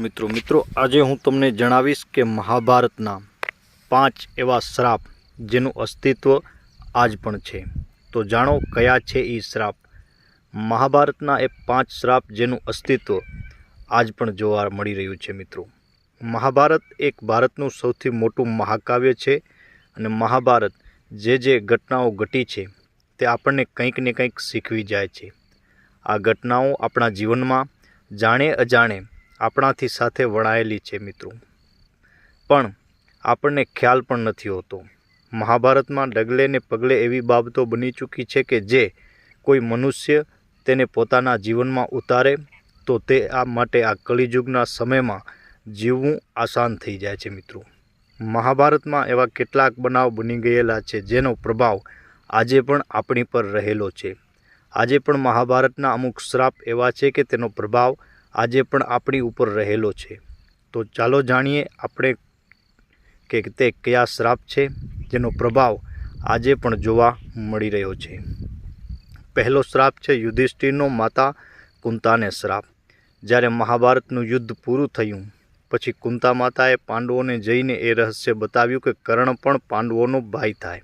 મિત્રો મિત્રો, આજે હું તમને જણાવીશ કે મહાભારતના પાંચ એવા શ્રાપ જેનું અસ્તિત્વ આજ પણ છે. તો જાણો કયા છે એ શ્રાપ? મહાભારતના એ પાંચ શ્રાપ જેનું અસ્તિત્વ આજ પણ જોવા મળી રહ્યું છે, મિત્રો. મહાભારત એક ભારતનું સૌથી મોટું મહાકાવ્ય છે અને મહાભારત જે જે ઘટનાઓ ઘટી છે તે આપણને કંઈક ને કંઈક શીખવી જાય છે. આ ઘટનાઓ આપણા જીવનમાં જાણે અજાણે આપણાથી સાથે વણાયેલી છે મિત્રો. પણ આપણને ખ્યાલ પણ નથી હોતો. મહાભારતમાં ડગલે ને પગલે એવી બાબતો બની ચૂકી છે કે જે કોઈ મનુષ્ય તેને પોતાના જીવનમાં ઉતારે, તો તે આ માટે આ કલિયુગના સમયમાં જીવવું આસાન થઈ જાય છે મિત્રો. મહાભારતમાં એવા કેટલાક બનાવ બની ગયેલા છે જેનો પ્રભાવ આજે પણ આપણી પર રહેલો છે. આજે પણ મહાભારતના અમુક શ્રાપ એવા છે કે તેનો પ્રભાવ આજે પણ આપણી ઉપર રહેલો છે. તો ચાલો જાણીએ આપણે કે તે કયા શ્રાપ છે, જેનો પ્રભાવ આજે પણ જોવા મળી રહ્યો છે. પહેલો શ્રાપ છે યુધિષ્ઠિરનો માતા કુંતાને શ્રાપ. જ્યારે મહાભારતનું યુદ્ધ પૂરું થયું, પછી કુંતા માતાએ પાંડવોને જઈને એ રહસ્ય બતાવ્યું કે કર્ણ પણ પાંડવોનો ભાઈ થાય.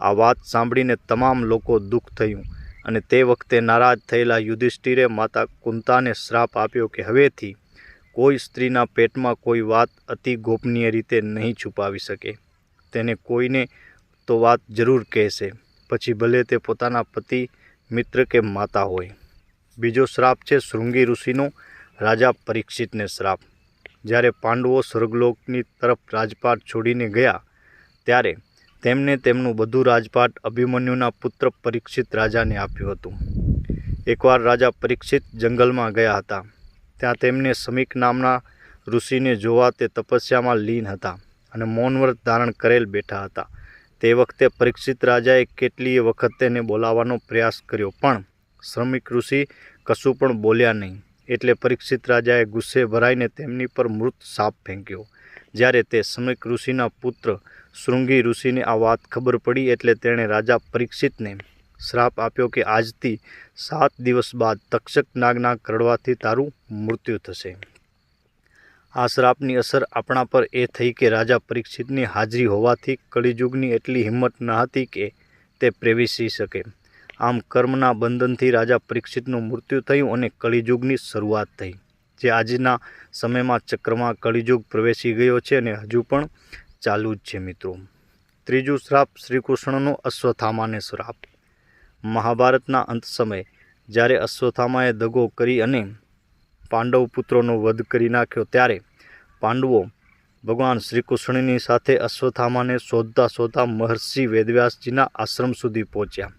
આ વાત સાંભળીને તમામ લોકો દુઃખ થયું. અને તે વખતે નારાજ થયેલા યુધિષ્ઠિરે માતા કુંતાને શ્રાપ આપ્યો કે હવેથી કોઈ સ્ત્રીના પેટમાં કોઈ વાત અતિ ગોપનીય રીતે નહીં છુપાવી શકે. તેને કોઈને તો વાત જરૂર કહેશે, પછી ભલે તે પોતાના પતિ, મિત્ર કે માતા હોય. બીજો શ્રાપ છે શૃંગી ઋષિનો, રાજા પરીક્ષિતને શ્રાપ. જ્યારે પાંડવો સ્વર્ગલોકની તરફ રાજપાટ છોડીને ગયા, ત્યારે તેમને તેમનું બધું રાજપાટ અભિમન્યુના પુત્ર પરીક્ષિત રાજાને આપ્યું હતું. એકવાર રાજા પરીક્ષિત જંગલમાં ગયા હતા, ત્યાં તેમને સમીક નામના ઋષિને જોવા તે તપસ્યામાં લીન હતા અને મૌનવ્રત ધારણ કરેલ બેઠા હતા. તે વખતે પરીક્ષિત રાજાએ કેટલીય વખત તેને બોલાવવાનો પ્રયાસ કર્યો, પણ શ્રમિક ઋષિ કશું પણ બોલ્યા નહીં. એટલે પરીક્ષિત રાજાએ ગુસ્સે ભરાઈને તેમની પર મૃત સાપ ફેંક્યો. જ્યારે તે શ્રમિક ઋષિના પુત્ર શૃંગી ઋષિને આ વાત ખબર પડી એટલે તેણે રાજા પરીક્ષિતને શ્રાપ આપ્યો કે આજથી સાત દિવસ બાદ તક્ષક નાગના કરડવાથી તારું મૃત્યુ થશે. આ શ્રાપની અસર આપણા પર એ થઈ કે રાજા પરીક્ષિતની હાજરી હોવાથી કળિયુગની એટલી હિંમત ન હતી કે તે પ્રવેશી શકે. આમ કર્મના બંધનથી રાજા પરીક્ષિતનું મૃત્યુ થયું અને કળિયુગની શરૂઆત થઈ. જે આજના સમયમાં ચક્રમાં કળિયુગ પ્રવેશી ગયો છે અને હજુ પણ ચાલુ જ છે મિત્રો. ત્રીજું શ્રાપ શ્રીકૃષ્ણનો અશ્વથામાને શ્રાપ. મહાભારતના અંત સમયે જ્યારે અશ્વથામાએ દગો કરી અને પાંડવ પુત્રોનો વધ કરી નાખ્યો ત્યારે પાંડવો ભગવાન શ્રીકૃષ્ણની સાથે અશ્વથામાને શોધતા શોધતા મહર્ષિ વેદવ્યાસજીના આશ્રમ સુધી પહોંચ્યા.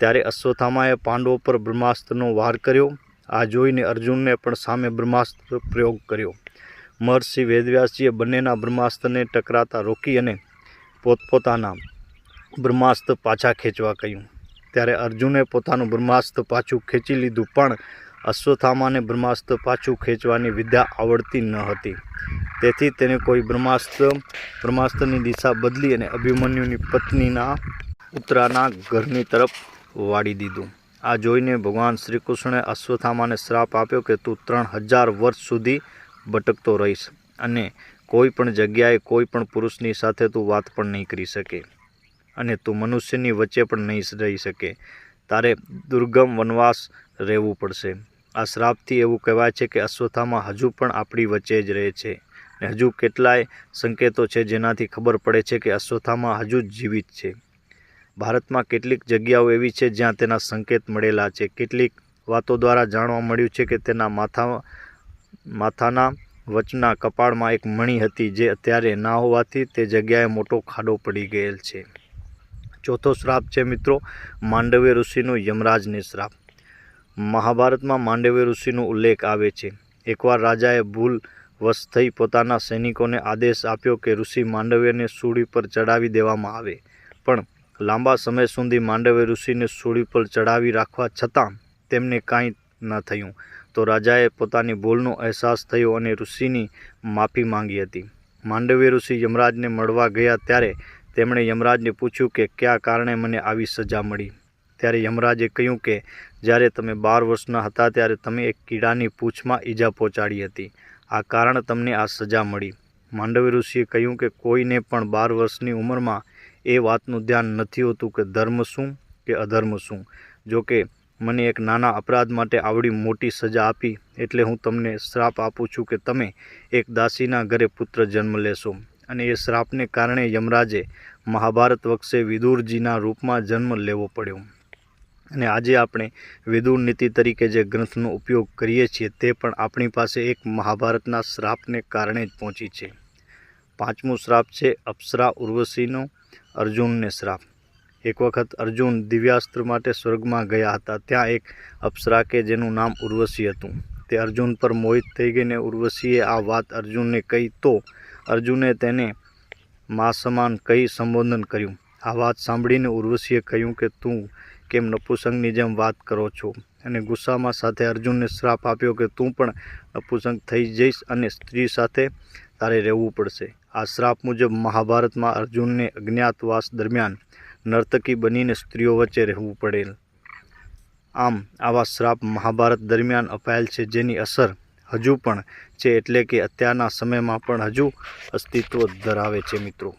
ત્યારે અશ્વથામાએ પાંડવો પર બ્રહ્માસ્ત્રનો વાર કર્યો. આ જોઈને અર્જુનને પણ સામે બ્રહ્માસ્ત્ર પ્રયોગ કર્યો. મહર્ષિ વેદવ્યાસજીએ બંનેના બ્રહ્માસ્ત્રને ટકરાતા રોકી અને પોતપોતાના બ્રહ્માસ્ત્ર પાછા ખેંચવા કહ્યું. ત્યારે અર્જુને પોતાનું બ્રહ્માસ્ત્ર પાછું ખેંચી લીધું, પણ અશ્વથામાને બ્રહ્માસ્ત્ર પાછું ખેંચવાની વિદ્યા આવડતી ન હતી. તેથી તેને કોઈ બ્રહ્માસ્ત્ર, બ્રહ્માસ્ત્રની દિશા બદલી અને અભિમન્યુની પત્નીના પુત્રાના ઘરની તરફ વાળી દીધું. આ જોઈને ભગવાન શ્રીકૃષ્ણે અશ્વથામાને શ્રાપ આપ્યો કે તું ત્રણ હજાર વર્ષ સુધી ભટકતો રહીશ અને કોઈ પણ જગ્યાએ કોઈ પણ પુરુષની સાથે તું વાત પણ નહીં કરી શકે અને તું મનુષ્યની વચ્ચે પણ નહીં રહી શકે. તારે દુર્ગમ વનવાસ રહેવું પડશે. આ શ્રાપથી એવું કહેવાય છે કે અશ્વથામાં હજુ પણ આપણી વચ્ચે જ રહે છે ને હજુ કેટલાય સંકેતો છે જેનાથી ખબર પડે છે કે અશ્વથામાં હજુ જીવિત છે. ભારતમાં કેટલીક જગ્યાઓ એવી છે જ્યાં તેના સંકેત મળેલા છે. કેટલીક વાતો દ્વારા જાણવા મળ્યું છે કે તેના માથા માથાના વચના કપાળમાં એક મણી હતી જે અત્યારે ના હોવાથી તે જગ્યાએ મોટો ખાડો પડી ગયેલ છે. ચોથો શ્રાપ છે મિત્રો માંડવ્ય ઋષિનો યમરાજને શ્રાપ. મહાભારતમાં માંડવ્ય ઋષિનો ઉલ્લેખ આવે છે. એકવાર રાજાએ ભૂલ વશ થઈ પોતાના સૈનિકોને આદેશ આપ્યો કે ઋષિ માંડવ્યને સૂળી પર ચડાવી દેવામાં આવે. પણ લાંબા સમય સુધી માંડવ્ય ઋષિને સૂળી પર ચડાવી રાખવા છતાં તેમને કાંઈ ન થયું. તો રાજાએ પોતાની ભૂલનો અહેસાસ થયો અને ઋષિની માફી માંગી હતી. માંડવી ઋષિ યમરાજને મળવા ગયા ત્યારે તેમણે યમરાજને પૂછ્યું કે કયા કારણે મને આવી સજા મળી? ત્યારે યમરાજે કહ્યું કે, જ્યારે તમે બાર વર્ષના હતા ત્યારે તમે એક કીડાની પૂંછમાં ઈજા પહોંચાડી હતી. આ કારણ તમને આ સજા મળી. માંડવી ઋષિએ કહ્યું કે, કોઈને પણ બાર વર્ષની ઉંમરમાં એ વાતનું ધ્યાન નથી હોતું કે ધર્મ શું કે અધર્મ શું. જો કે મને એક નાના અપરાધ માટે આવડી મોટી સજા આપી, એટલે હું તમને શ્રાપ આપું છું કે તમે એક દાસીના ઘરે પુત્ર જન્મ લેશો. અને એ શ્રાપને કારણે યમરાજે મહાભારત વખતે વિદુરજીના રૂપમાં જન્મ લેવો પડ્યો. અને આજે આપણે વિદુર નીતિ તરીકે જે ગ્રંથનો ઉપયોગ કરીએ છીએ, તે પણ આપણી પાસે એક મહાભારતના શ્રાપને કારણે જ પહોંચી છે. પાંચમું શ્રાપ છે અપ્સરા ઉર્વશીનો અર્જુનને શ્રાપ. એક વખત અર્જુન દિવ્યાસ્ત્ર માટે સ્વર્ગમાં ગયા હતા. ત્યાં એક અપ્સરા કે જેનું નામ ઉર્વશી હતું. તે અર્જુન પર મોહિત થઈ ગઈને ઉર્વશીએ આ વાત અર્જુનને કહી તો અર્જુને તેને મા સમાન કહી સંબોધન કર્યું. આ વાત સાંભળીને ઉર્વશીએ કહ્યું કે, તું કેમ નપુસંગની જેમ વાત કરો છો અને ગુસ્સામાં સાથે અર્જુનને શ્રાપ આપ્યો કે, તું પણ નપુસંગ થઈ જઈશ અને સ્ત્રી સાથે તારે રહેવું પડશે. આ શ્રાપ મુજબ મહાભારતમાં અર્જુનને અજ્ઞાતવાસ દરમિયાન નર્તકી બનીને સ્ત્રીઓ વચ્ચે રહેવું પડેલ. આમ, આવા શ્રાપ મહાભારત દરમિયાન અપાયેલ છે જેની અસર હજુ પણ છે એટલે કે અત્યારના સમયમાં પણ હજુ અસ્તિત્વ ધરાવે છે મિત્રો.